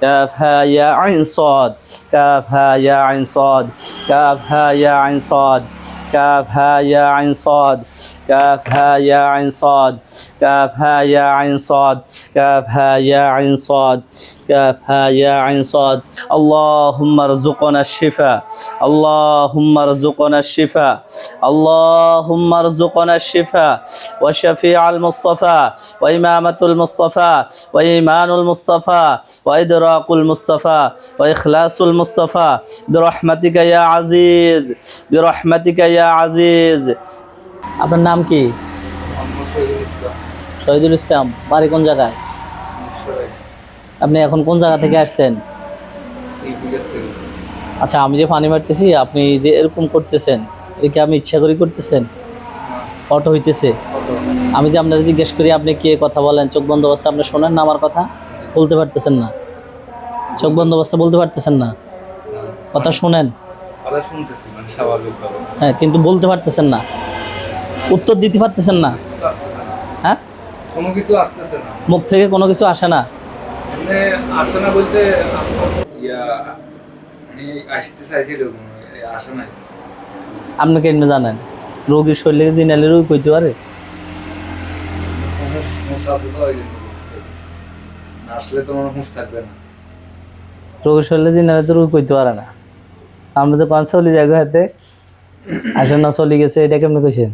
كافها يا عين صاد كافها يا عين صاد كافها يا عين صاد كافها يا عين صاد كافها يا عين صاد. كافها يا عين صاد. كافها يا عين صاد. كافها يا عين صاد. اللهم ارزقنا الشفاء. اللهم ارزقنا الشفاء. اللهم ارزقنا الشفاء. وشفيع المصطفى. وإمامة المصطفى. وإيمان المصطفى. وإدراك المصطفى. وإخلاص المصطفى. برحمتك يا عزيز. برحمتك يا عزيز. আপনার নাম কি? শহীদুল ইসলাম। বাড়ি কোন জায়গায়? আপনি এখন কোন জায়গা থেকে আসছেন? আচ্ছা আমি যে পানি মারতেছি আপনি যে এরকম করতেছেন এটা কি আপনি ইচ্ছা করে করতেছেন? অটো হইতেছে? আমি যে আপনার জিজ্ঞেস করি আপনি কে কথা বলেন? চোখ বন্ধ অবস্থা আপনি শোনেন না আমার কথা? বলতে পারতেছেন না। চোখ বন্ধ অবস্থা বলতে পারতেছেন না? কথা শোনেন। মানে হ্যাঁ কিন্তু বলতে পারতেছেন না। উত্তর দিতে পারতেছেন না। হ্যাঁ? কোনো কিছু আসতেছে না। মুখ থেকে কোনো কিছু আসে না। আসে না বলতে মানে আসতে চাইছিল আসে নাই। আপনি কেন জানেন? রোগীর শরীরে জিনালে রোগ কইতে পারে? তো না হুঁশ থাকবে না। রোগীর শরীরে জিনালে তো রোগ কইতে পারে না। আমরা যে পাঁচ চল্লিশ জায়গা হাতে আসেন না চলে গেছে এটা কেমন কইছেন?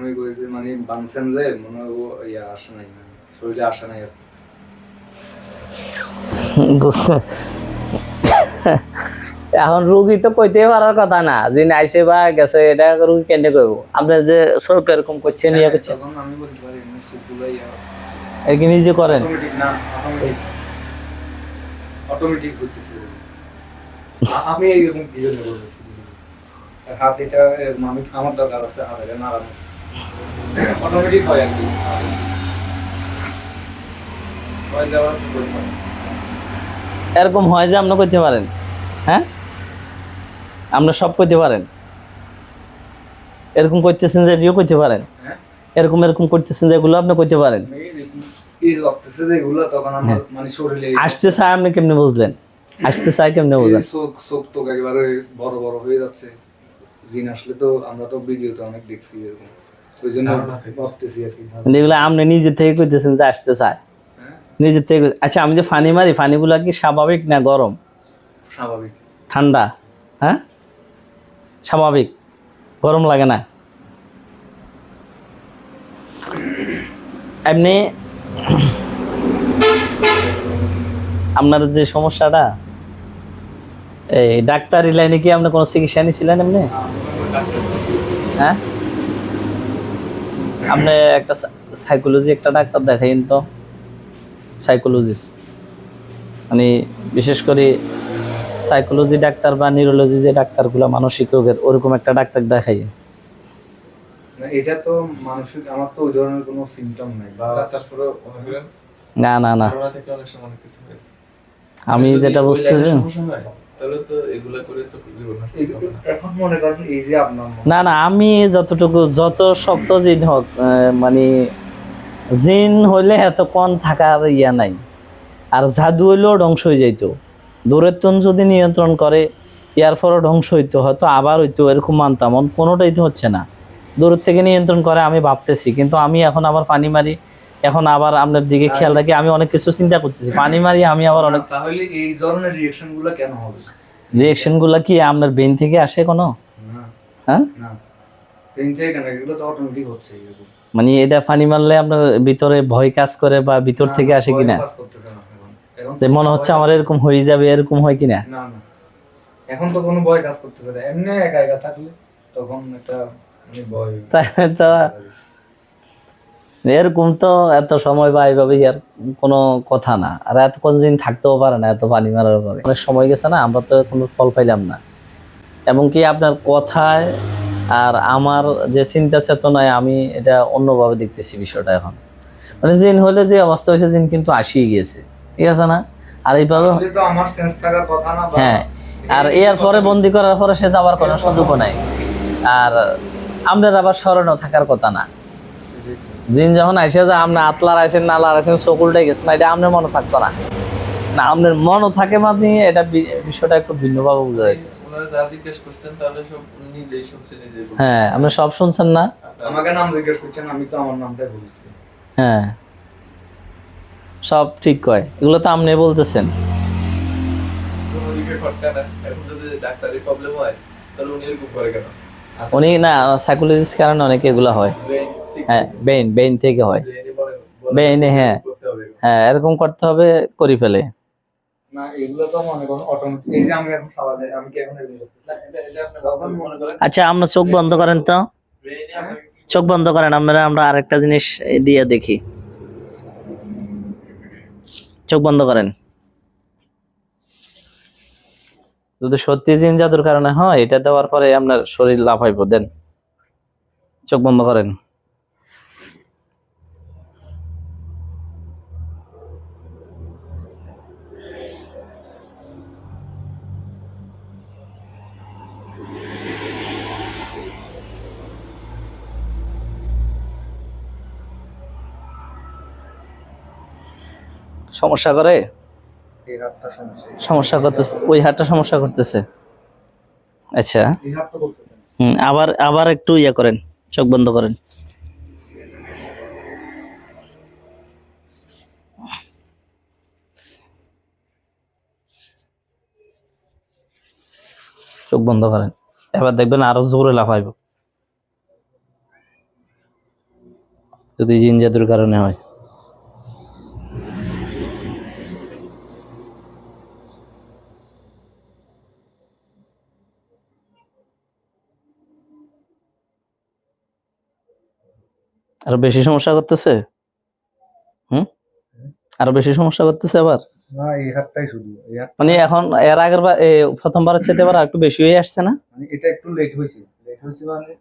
আমি কইছি মানে যে মনে হয় ও ইয়া আসে নাই মানে শরীরে আসে নাই আর কি। এখন রুগী তো কইতে পারার কথা না যে আইসে বা গেছে এটা রুগী কেন কইব? আপনি যে সরকার এরকম করছেন ইয়ে করছেন ইয়া কি নিজে করেন? অটোমেটিক হইতেছে। আমি এইরকম কি জন্য করব হাত এটা আমার দরকার আছে হাত এটা নাড়ানো অটোমেটিক হয় আর কি। হয়ে? এরকম হয় যে আপনি কইতে পারেন হ্যাঁ? আপনি সব কইতে পারেন। এরকম করতেছেন যে এটিও কইতে পারেন। হ্যাঁ? এরকম এরকম করতেছেন যে এগুলো আপনি কইতে পারেন। আমি এরকম এই লাগতেছে যে এগুলো তখন আমার মানে আসতে চায় আপনি কেমনে বুঝলেন? আসতে চায় কেমনে বুঝলেন? চোখ চোখ তো একেবারে বড় বড় হয়ে যাচ্ছে। জিন আসলে তো আমরা তো ভিডিওতে অনেক দেখছি এরকম। এগুলো আপনি নিজে থেকে কইতেছেন যে আসতে চায়। হ্যাঁ? নিজের থেকে আচ্ছা আমি যে ফানি মারি ফানিগুলা কি স্বাভাবিক না গরম? স্বাভাবিক। ঠান্ডা? হ্যাঁ? স্বাভাবিক। গরম লাগে না? এমনি আপনার যে সমস্যাটা এই ডাক্তারি লাইনে কি আপনি কোনো চিকিৎসা নিয়েছিলেন এমনি? হ্যাঁ? আপনি একটা সাইকোলজি একটা ডাক্তার দেখাইন তো। সাইকোলজিস্ট মানে বিশেষ করে সাইকোলজি ডাক্তার বা নিউরোলজি যে ডাক্তারগুলো মানসিক রোগের ওরকম একটা ডাক্তার দেখাই এটা তো মানসিক আমার তো ওই ধরনের কোনো সিমটম নাই বা তারপরে না না না। করোনা থেকে অনেক সময় অনেক কিছু আমি যেটা ওই বুঝতে তাহলে তো এগুলা করে তো জীবন নষ্ট হবে এগুলো- না। এখন মনে করেন এই যে আপনার না না আমি যতটুকু যত শব্দ জিন হোক মানে জিন হইলে এত কন থাকার ইয়া নাই। আর জাদু হইলেও ধ্বংস হয়ে যাইতো। দূরের তন যদি নিয়ন্ত্রণ করে ইয়ার পরও ধ্বংস হইতো হয়তো আবার হইতো এরকম মানতাম। কোনোটাই তো হচ্ছে না। দূরের থেকে নিয়ন্ত্রণ করে আমি ভাবতেছি কিন্তু আমি এখন আবার পানি মারি এখন আবার আপনার দিকে খেয়াল রাখি আমি অনেক কিছু চিন্তা করতেছি। পানি মারি আমি আবার অনেক তাহলে এই ধরনের রিয়েকশনগুলো কেন হবে? রিয়েকশনগুলা কি আপনার ব্রেন থেকে আসে কোনো? না। হ্যাঁ? না। পেন থেকে কেন? এগুলো তো অটোমেটিক হচ্ছে এরকম। মানে এটা পানি মারলে আপনার ভিতরে ভয় কাজ করে বা ভিতর থেকে আসে কিনা? মনে হচ্ছে আমার এরকম হয়ে যাবে এরকম হয় কিনা? না না। এখন তো কোনো ভয় কাজ করতেছে না। এমনি একা একা থাকলে তখন একটা ভয় তাই তো এরকম তো এত সময় বা এইভাবে আর কোনো কথা না। আর এতক্ষণ দিন থাকতেও পারে না এত পানি মারার পরে। অনেক সময় গেছে না আমরা তো কোনো ফল পাইলাম না। এবং কি আপনার কথায় আর আমার যে চিন্তা চেতনায় আমি এটা অন্যভাবে দেখতেছি বিষয়টা এখন। মানে জিন হলে যে অবস্থা হয়েছে জিন কিন্তু আসিয়ে গিয়েছে। ঠিক আছে না? আর এইভাবে হ্যাঁ। আর এর পরে বন্দি করার পরে সে যাওয়ার কোনো সুযোগও নাই। আর আমাদের আবার স্মরণেও থাকার কথা না। জিন যখন আইসে যে আপনি আতলার আইসেন নালার আইসেন সকুলটাই গেছেন এটা আপনার মনে থাকতো না। না আপনার মনও থাকে মাঝে এটা বিষয়টা একটু ভিন্নভাবে বোঝা যাচ্ছে ওনারা যা জিজ্ঞেস করছেন তাহলে সব নিজেই শুনছে নিজেই বলছেন। হ্যাঁ আপনি সব শুনছেন না? আমাকে নাম জিজ্ঞেস করছেন আমি তো আমার নামটাই বলছি। হ্যাঁ। সব ঠিক কয়। এগুলো তো আপনি বলতেছেন। কোনো দিকে খটকা না এখন যদি ডাক্তারি প্রবলেম হয় তাহলে উনি এরকম করে কেন? উনি না সাইকোলজিস্ট কারণে অনেকে এগুলো হয়। হ্যাঁ বেইন বেইন থেকে হয়। এ, হ্যাঁ। হ্যাঁ এরকম করতে হবে করে ফেলে। আচ্ছা আমরা চোখ বন্ধ করেন তো। চোখ বন্ধ করেন আমরা আমরা আরেকটা জিনিস দিয়ে দেখি। চোখ বন্ধ করেন। যদি সত্যি জিন জাদুর কারণে হয়, এটা দেওয়ার পরে আপনার শরীর লাভ হইব, দেন। চোখ বন্ধ করেন। সমস্যা করে? সমস্যা। করতেছে। ওই হাতটা সমস্যা করতেছে। আচ্ছা। হুম, আবার আবার একটু ইয়ে করেন চোখ বন্ধ করেন। চোখ বন্ধ করেন। এবার দেখবেন আরও জোরে লাফাইব। যদি জিন জাদুর কারণে হয়। আরও বেশি সমস্যা করতেছে? হুম? আরও বেশি সমস্যা করতেছে আবার? না এই হাতটাই শুধু মানে এখন এর আগের বার এ, প্রথমবারের চেয়ে এবার একটু বেশি হয়ে আসছে না? মানে এটা একটু লেট হয়েছে লেট হয়েছে মানে।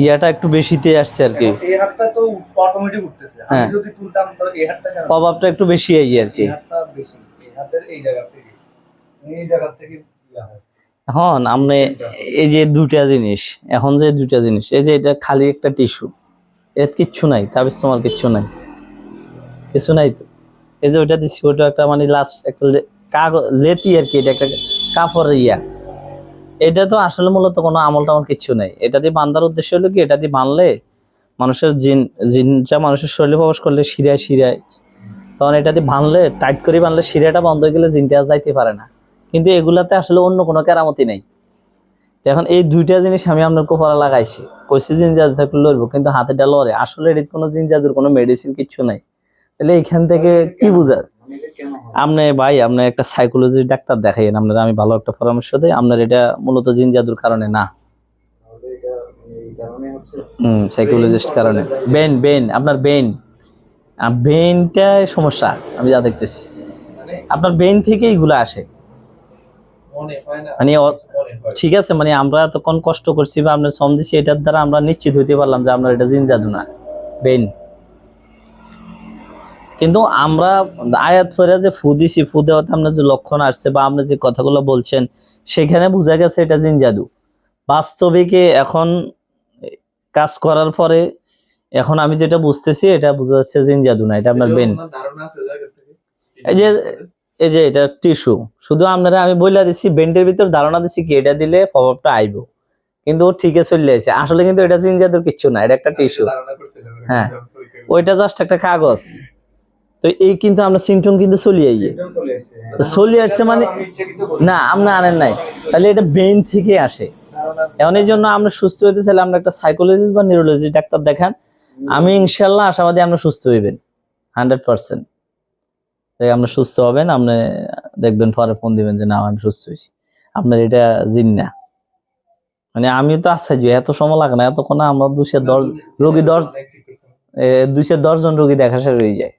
ইয়াটা একটু বেশিতে আসছে আর কি। এখন এই হাতটা তো অটোমেটিক উঠতেছে। আমি হ্যাঁ। যদি তুলতাম তো এই হাতটা প্রভাবটা একটু বেশি আর কি। এই হাতটা বেশি এই হাতের এই জায়গা থেকে এই জায়গা থেকে এখন আপনি এই যে দুটা জিনিস এখন যে দুটা জিনিস এই যে এটা খালি একটা টিস্যু। এর কিচ্ছু নাই, তাবিজ তোমার কিচ্ছু নাই। কিছু নাই তো। এই যে ওইটা দিচ্ছি ওটা একটা মানে লাস্ট একটা কাগজ লেতি আর কি, এটা একটা কাপড়ের ইয়া। এটা তো আসলে মূলত কোনো আমল টামল কিচ্ছু নাই। এটা দিয়ে বান্ধার উদ্দেশ্য হলো কি, এটা দিয়ে বানলে মানুষের জিন জিনটা মানুষের শরীরে প্রবেশ করলে শিরায় শিরায়। তখন এটা দিয়ে বানলে, টাইট করে বানলে শিরাটা বন্ধ হয়ে গেলে জিনটা যাইতে পারে না। কিন্তু এগুলাতে আসলে অন্য কোনো কেরামতি নেই। তো এখন এই দুইটা জিনিস আমি আপনার কোপারা লাগাইছি। কইছি জিন জাদু থাকলে লড়বো কিন্তু হাতেটা লড়ে। আসলে এর কোনো জিন জাদুর কোনো মেডিসিন কিচ্ছু নাই। তাহলে এখান থেকে কি বুঝার? আপনি ভাই, আপনার একটা সাইকোলজিস্ট ডাক্তার দেখাইন আপনার, আমি ভালো একটা পরামর্শ দিই। আপনার এটা মূলত জিন জাদুর কারণে না? হুম সাইকোলজিস্ট কারণে। বেন বেন আপনার বেন বেনটা সমস্যা, আমি যা দেখতেছি। আপনার বেন থেকে এইগুলো আসে। মনে ঠিক আছে মানে আমরা এতক্ষণ কষ্ট করছি বা আমরা শ্রম দিচ্ছি এটার দ্বারা আমরা নিশ্চিত হইতে পারলাম যে আপনার এটা জিন জাদু না। বেন কিন্তু আমরা আয়াত ফেরা যে ফু দিছি ফু দেওয়াতে আপনার যে লক্ষণ আসছে বা আপনি যে কথাগুলো বলছেন সেখানে বোঝা গেছে এটা জিন জাদু। বাস্তবিকে এখন কাজ করার পরে এখন আমি যেটা বুঝতেছি এটা বোঝা যাচ্ছে জিন জাদু না এটা আপনার বেন এই যে এই যে এটা টিস্যু শুধু আপনারা আমি বইলা দিছি বেন্ডের ভিতর ধারণা দিছি কি এটা দিলে প্রভাবটা আইব। কিন্তু ও ঠিকই চলে আসে আসলে কিন্তু এটা জিন জাদুর কিচ্ছু না এটা একটা টিস্যু হ্যাঁ। ওইটা জাস্ট একটা কাগজ। তো এই কিন্তু আমরা সিমটম কিন্তু চলে আইয়ে। চলে আসছে। তো চলে আসছে মানে। না আমরা আনেন নাই। তাহলে এটা ব্রেন থেকে আসে। এমন এই জন্য আমরা সুস্থ হইতে চাইলে আমরা একটা সাইকোলজিস্ট বা নিউরোলজিস্ট ডাক্তার দেখান। আমি ইনশাল্লাহ আশাবাদী আমরা সুস্থ হইবেন। হান্ড্রেড পার্সেন্ট তাই আপনার সুস্থ হবেন আপনি দেখবেন পরে ফোন দিবেন যে না আমি সুস্থ হয়েছি আপনার এটা জিন্না। মানে আমিও তো আশ্চর্য এত সময় লাগে না এতক্ষণ আমরা দুশো দশ রোগী দশ দুশো দশজন রোগী দেখা শেষ হয়ে যায়।